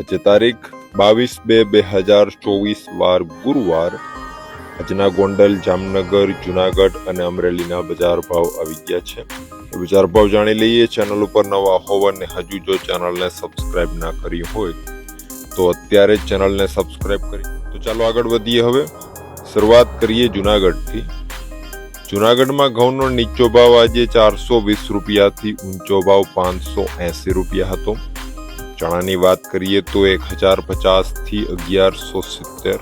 આજે તારીખ બાવીસ બે બે હજાર ચોવીસ વાર ગુરુવાર. આજના ગોંડલ, જામનગર, જુનાગઢ અને અમરેલીના બજાર ભાવ આવી ગયા છે. બજાર ભાવ જાણી લઈએ, ચેનલ ઉપર નવા હોવ અને હજુ જો ચેનલને સબસ્ક્રાઇબ ના કરી હોય, તો અત્યારે ચેનલને સબસ્ક્રાઇબ કરી. તો ચાલો આગળ વધીએ હવે. શરૂઆત કરીએ જુનાગઢથી. જુનાગઢમાં ઘઉંનો નીચો ભાવ આજે ચારસો વીસ રૂપિયાથી ઊંચો ભાવ પાંચસો એંસી રૂપિયા હતો. ચણાની વાત કરીએ તો એક હજાર પચાસથી અગિયારસો સિત્તેર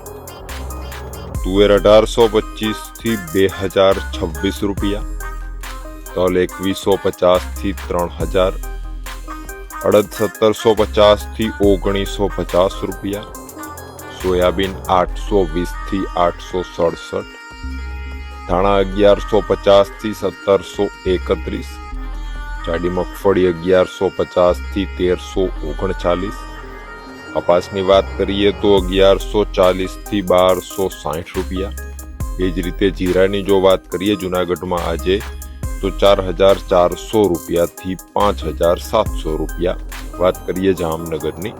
તુવેર અઢારસો પચીસથી બે હજાર છવ્વીસ રૂપિયા તલ એકવીસો પચાસથી ત્રણ હજાર અડદ સત્તરસો પચાસથી ઓગણીસો પચાસ રૂપિયા સોયાબીન આઠસો વીસથી આઠસો સડસઠ ધાણા અગિયારસો પચાસથી સત્તરસો એકત્રીસ જાડી મગફળી અગિયારસો પચાસથી તેરસો ઓગણચાલીસ. કપાસની વાત કરીએ તો અગિયારસો ચાલીસથી બારસો સાઠ રૂપિયા. એ જ રીતે જીરાની જો વાત કરીએ જુનાગઢમાં આજે, તો ચાર હજાર ચારસો રૂપિયાથી પાંચ હજાર સાતસો રૂપિયા. વાત કરીએ જામનગરની.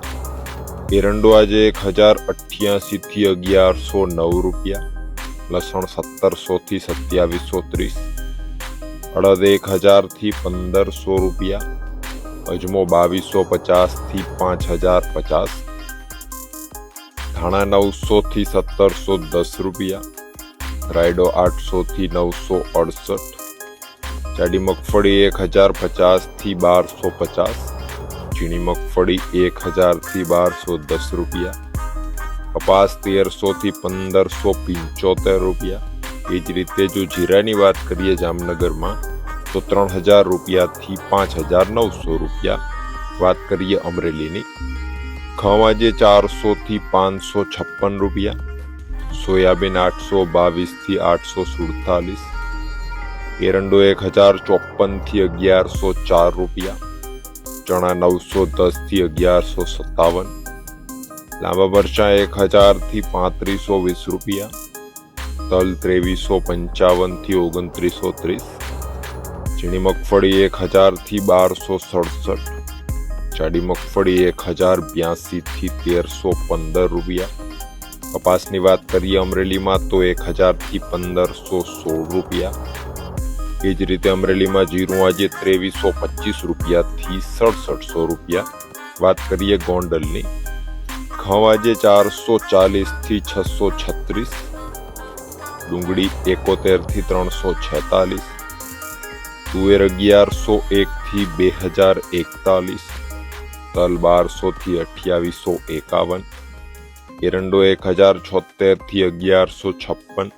એરંડો આજે એક હજાર અઠ્યાસીથી અગિયારસો નવ રૂપિયા. લસણ સત્તરસોથી સત્યાવીસો ત્રીસ. અડદ એક હજારથી પંદરસો રૂપિયા અજમો બાવીસો પચાસથી પાંચ હજાર પચાસ ધાણા નવસોથી સત્તરસો દસ રૂપિયા રાયડો આઠસોથી નવસો અડસઠ જાડી મગફળી એક હજાર પચાસથી બારસો પચાસ ઝીણી મગફળી એક હજારથી બારસો દસ રૂપિયા કપાસ તેરસો થી પંદરસો પંચોતેર રૂપિયા એ જ રીતે જો જીરાની વાત કરીએ જામનગરમાં, તો ત્રણ હજાર રૂપિયાથી પાંચ હજાર નવસો રૂપિયા. વાત કરીએ અમરેલીની ઘઉં જે ચારસોથી પાંચસો છપ્પન રૂપિયા, સોયાબીન આઠસો બાવીસથી આઠસો સુડતાલીસ, એરંડો એક હજાર ચોપનથી અગિયારસો ચાર રૂપિયા, ચણા નવસો દસથી અગિયારસો સત્તાવન, લાંબા મરચાં એક હજારથી પાંત્રીસો વીસ રૂપિયા તલ ત્રેવીસો પંચાવનથી ઓગણત્રીસો ત્રીસ. ઝીણી મગફળી એક હજારથી બારસો સડસઠ. જાડી મગફળી એક હજાર બ્યાસીથી તેરસો પંદર રૂપિયા. કપાસની વાત કરીએ અમરેલીમાં તો એક હજારથી પંદરસો સોળ રૂપિયા. એ જ રીતે અમરેલીમાં જીરું આજે ત્રેવીસો પચીસ રૂપિયાથી સડસઠસો રૂપિયા. વાત કરીએ ગોંડલની. ઘઉં આજે ચારસો ચાલીસથી છસો છત્રીસ. ડુંગળી એકોતેરથી ત્રણસો છેતાલીસ, તુવેર અગિયારસો એકથી બે હજાર એકતાલીસ, તલ બારસોથી અઠ્યાવીસો એકાવન, એરંડો એક હજાર છોતેરથી અગિયારસો છપ્પન,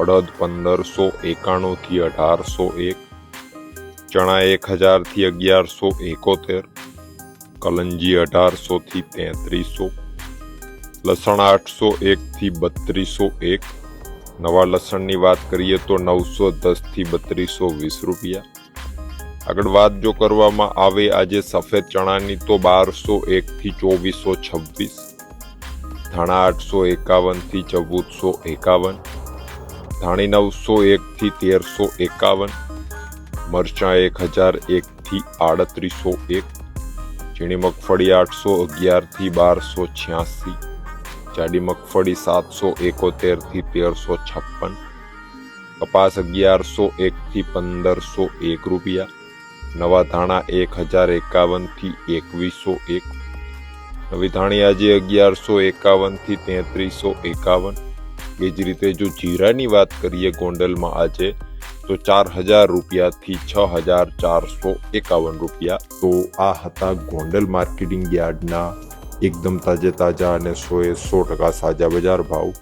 અડદ પંદરસો એકાણુંથી અઢારસો એક, ચણા એક હજારથી અગિયારસો એકોતેર, કલંજી અઢારસોથી તેત્રીસો, લસણ આઠસો એકથી બત્રીસો એક નવા લસણની વાત કરીએ તો નવસો દસથી બત્રીસો વીસ રૂપિયા. આગળ વાત જો કરવામાં આવે આજે સફેદ ચણાની તો બારસો એકથી ચોવીસો છવ્વીસ, ધાણા આઠસો એકાવનથી ચૌદસો એકાવન, ધાણી નવસો એકથી તેરસો એકાવન, મરચાં એક હજાર એકથી આડત્રીસો એક, ઝીણી મગફળી આઠસો અગિયારથી બારસો છ્યાસી જાડી મગફળી સાતસો એકોતેરથી તેરસો છપ્પન, કપાસ અગિયારસો એકથી પંદરસો એક રૂપિયા, નવા ધાણા એક હજાર એકાવનથી એકવીસો એક, નવી ધાણી આજે અગિયારસો એકાવનથી તેત્રીસો એકાવન. એ જ રીતે જો જીરાની વાત કરીએ ગોંડલમાં આજે, તો ચાર હજાર રૂપિયાથી છ હજાર ચારસો એકાવન રૂપિયા. તો આ હતા ગોંડલ માર્કેટિંગ યાર્ડના એકદમ તાજે તાજા અને સોએ સો ટકા સાજા બજાર ભાવ.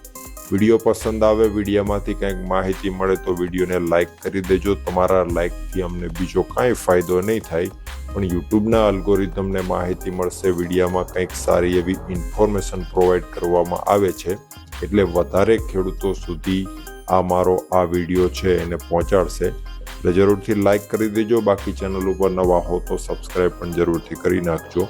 વીડિયો પસંદ આવે વિડીયોમાંથી કંઈક માહિતી મળે તો વિડીયોને લાઇક કરી દેજો. તમારા લાઇકથી અમને બીજો કાંઈ ફાયદો નહીં થાય, પણ યુટ્યુબના અલ્ગોરિધમને માહિતી મળશે. વિડીયામાં કંઈક સારી એવી ઇન્ફોર્મેશન પ્રોવાઈડ કરવામાં આવે છે, એટલે વધારે ખેડૂતો સુધી આ મારો આ વીડિયો છે એને પહોંચાડશે. એટલે જરૂરથી લાઇક કરી દેજો. બાકી ચેનલ ઉપર નવા હો તો સબસ્ક્રાઈબ પણ જરૂરથી કરી નાખજો.